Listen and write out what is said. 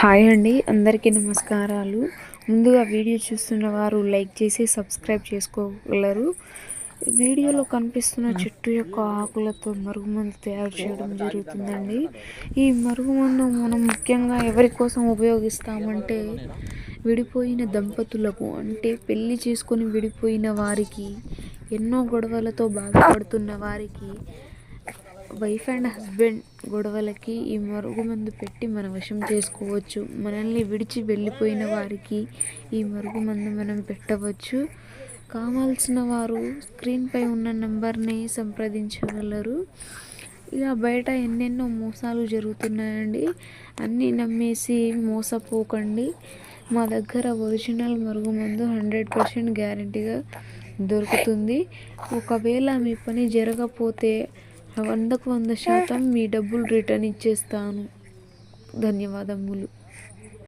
Hi అండి అందరికీ నమస్కారాలు. ముందుగా వీడియో చూస్తున్న వారు లైక్ చేసి సబ్స్క్రైబ్ చేసుకోగలరు. వీడియోలో కనిపిస్తున్న చెట్టు యొక్క ఆకులతో మరుగుమందు తయారు చేయడం జరుగుతుందండి. ఈ మరుగుమందు మనం ముఖ్యంగా ఎవరి కోసం ఉపయోగిస్తామంటే విడిపోయిన దంపతులకు అంటే పెళ్ళి చేసుకొని విడిపోయిన వారికి ఎన్నో గొడవలతో బాధపడుతున్న వారికి వైఫ్ అండ్ హస్బెండ్ గొడవలకి ఈ మరుగుమందు పెట్టి మన వశం చేసుకోవచ్చు. మనల్ని విడిచి వెళ్ళిపోయిన వారికి ఈ మరుగుమందు మనం పెట్టవచ్చు. కావాల్సిన వారు స్క్రీన్పై ఉన్న నెంబర్ని సంప్రదించగలరు. ఇలా బయట ఎన్నెన్నో మోసాలు జరుగుతున్నాయండి. అన్నీ నమ్మేసి మోసపోకండి. మా దగ్గర ఒరిజినల్ మరుగుమందు హండ్రెడ్ పర్సెంట్ గ్యారంటీగా దొరుకుతుంది. ఒకవేళ మీ పని జరగపోతే వందకు వంద శాతం మీ డబ్బులు రిటర్న్ ఇచ్చేస్తాను. ధన్యవాదములు.